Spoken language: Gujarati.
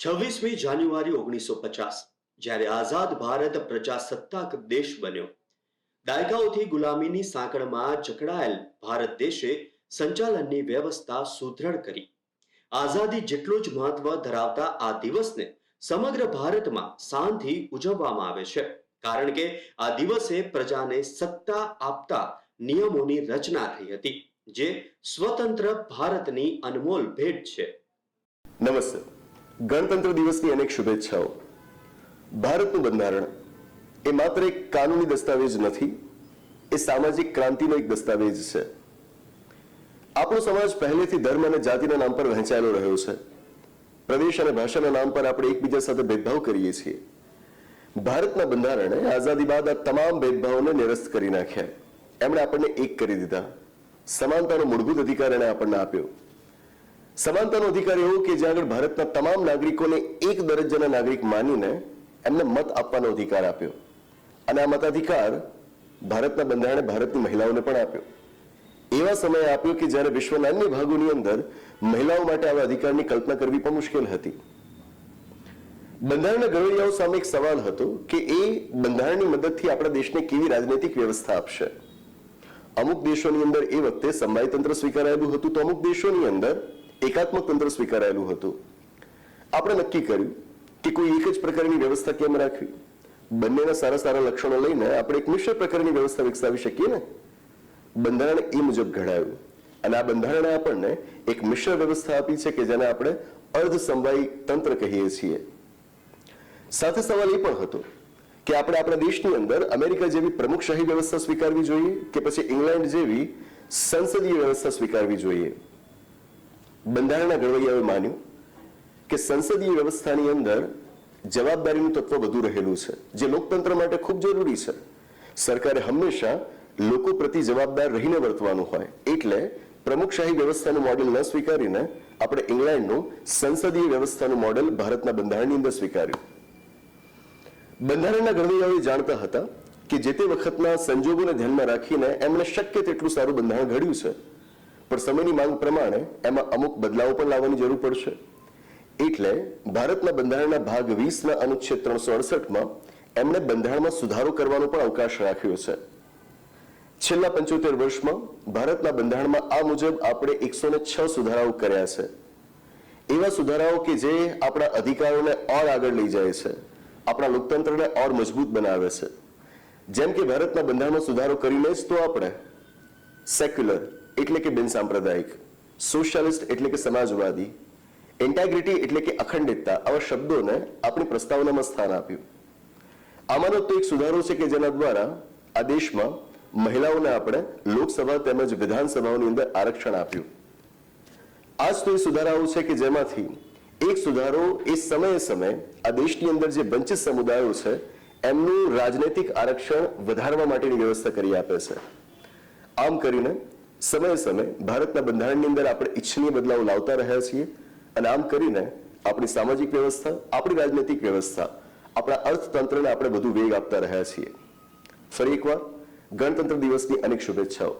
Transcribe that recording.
છવ્વીસમી જાન્યુઆરી ઓગણીસો પચાસ જ્યારે આઝાદ ભારત પ્રજાસત્તાક દેશ બન્યો. દાયકાઓથી ગુલામીની સાંકળમાં જકડાયેલ ભારત દેશે સંચાલનની વ્યવસ્થા સુદૃઢ કરી. આઝાદી જેટલું જ મહત્વ ધરાવતા આ દિવસને સમગ્ર ભારતમાં શાનથી ઉજવવામાં આવે છે. કારણ કે આ દિવસે પ્રજાને સત્તા આપતા નિયમોની રચના થઈ હતી, જે સ્વતંત્ર ભારતની અનમોલ ભેટ છે. નમસ્તે. ગણતંત્ર દિવસની અનેક શુભેચ્છાઓ. ભારતનું બંધારણ એ માત્ર એક કાનૂની દસ્તાવેજ નથી, એ સામાજિક ક્રાંતિનો એક દસ્તાવેજ છે. આપણો સમાજ પહેલેથી ધર્મ અને જાતિના નામ પર વહેંચાયેલો રહ્યો છે. પ્રદેશ અને ભાષાના નામ પર આપણે એકબીજા સાથે ભેદભાવ કરીએ છીએ. ભારતના બંધારણે આઝાદી બાદ આ તમામ ભેદભાવોને નિરસ્ત કરી નાખ્યા. એમણે આપણને એક કરી દીધા. સમાનતાનો મૂળભૂત અધિકાર એણે આપણને આપ્યો. સમાનતાનો અધિકાર એવો કે જ્યાં આગળ ભારતના તમામ નાગરિકોને એક દરજ્જાના નાગરિક માનીને એમને મત આપવાનો અધિકાર આપ્યો. અને આ મતાધિકાર ભારતના બંધારણે ભારતની મહિલાઓને પણ આપ્યો. એવા સમયે આપ્યો કે જ્યારે વિશ્વના અન્ય ભાગોની અંદર મહિલાઓ માટે આવા અધિકારની કલ્પના કરવી પણ મુશ્કેલ હતી. બંધારણના ઘડવૈયાઓ સામે એક સવાલ હતો કે એ બંધારણની મદદથી આપણા દેશને કેવી રાજનૈતિક વ્યવસ્થા આપશે? અમુક દેશોની અંદર એ વખતે સમવાય તંત્ર સ્વીકારાયેલું હતું તો અમુક દેશોની અંદર એકાત્મક તંત્ર સ્વીકારાયેલું હતું. આપણે નક્કી કર્યું કે કોઈ એક જ પ્રકારની વ્યવસ્થા કેમ રાખવી? બંનેના સારા સારા લક્ષણો લઈને આપણે એક મિશ્ર પ્રકારની વ્યવસ્થા વિકસાવી શકીએ ને? બંધારણ એ મુજબ ઘડાયું. અને આ બંધારણે આપણને એક મિશ્ર વ્યવસ્થા આપી છે કે જેને આપણે અર્ધ સમવાય તંત્ર કહીએ છીએ. સાથે સવાલ એ પણ હતો કે આપણે આપણા દેશની અંદર અમેરિકા જેવી પ્રમુખ શાહી વ્યવસ્થા સ્વીકારવી જોઈએ કે પછી ઇંગ્લેન્ડ જેવી સંસદીય વ્યવસ્થા સ્વીકારવી જોઈએ? બંધારણના ઘડવૈયાઓએ માન્યું કે સંસદીય વ્યવસ્થાની અંદર જવાબદારીનું તત્વ વધુ રહેલું છે, જે લોકતંત્ર માટે ખૂબ જરૂરી છે. સરકારે હંમેશા લોકો પ્રતિ જવાબદાર રહીને વર્તવાનું હોય, એટલે પ્રમુખશાહી વ્યવસ્થાનું મોડેલ ન સ્વીકારીને આપણે ઇંગ્લેન્ડનું સંસદીય વ્યવસ્થાનું મોડેલ ભારતના બંધારણની અંદર સ્વીકાર્યું. બંધારણના ઘડવૈયાઓ જાણતા હતા કે જે તે વખતના સંજોગોને ધ્યાનમાં રાખીને એમણે શક્ય તેટલું સારું બંધારણ ઘડ્યું છે પણ સમયની માંગ પ્રમાણે એમાં અમુક બદલાવો પણ લાવવાની જરૂર પડશે. એટલે ભારતના બંધારણના ભાગ વીસના અનુચ્છેદ ત્રણસો અડસઠમાં એમણે બંધારણમાં સુધારો કરવાનો પણ અવકાશ રાખ્યો છે. છેલ્લા પંચોતેર વર્ષમાં ભારતના બંધારણમાં આ મુજબ આપણે એકસો ને છ સુધારાઓ કર્યા છે. એવા સુધારાઓ કે જે આપણા અધિકારોને ઓર આગળ લઈ જાય છે. આપણા લોકતંત્રને ઓર મજબૂત બનાવે છે. જેમ કે ભારતના બંધારણમાં સુધારો કરીને જ તો આપણે સેક્યુલર એટલે કે બિનસાંપ્રદાયિક સોશિયાલિસ્ટ એટલે કે સમાજવાદી ઇન્ટેગ્રિટી એટલે કે અખંડિતતા, આવા શબ્દોને આપણી પ્રસ્તાવનામાં સ્થાન આપ્યું. આમાંનો તો એક સુધારો છે કે જેના દ્વારા આ દેશમાં મહિલાઓને આપણે લોકસભા તેમજ વિધાનસભાઓની અંદર આરક્ષણ આપ્યું. આજ તો એ સુધારાઓ છે કે જેમાંથી એક સુધારો એ સમયે સમયે આ દેશની અંદર જે વંચિત સમુદાયો છે, એમનું રાજનૈતિક આરક્ષણ વધારવા માટેની વ્યવસ્થા કરી આપે છે. આમ કરીને સમયે સમયે ભારતના બંધારણની અંદર આપણે ઈચ્છનીય બદલાવ લાવતા રહ્યા છીએ અને આમ કરીને આપણી સામાજિક વ્યવસ્થા, આપણી રાજનૈતિક વ્યવસ્થા, આપણા અર્થતંત્રને આપણે વધુ વેગ આપતા રહ્યા છીએ. ફરી એકવાર ગણતંત્ર દિવસની અનેક શુભેચ્છાઓ.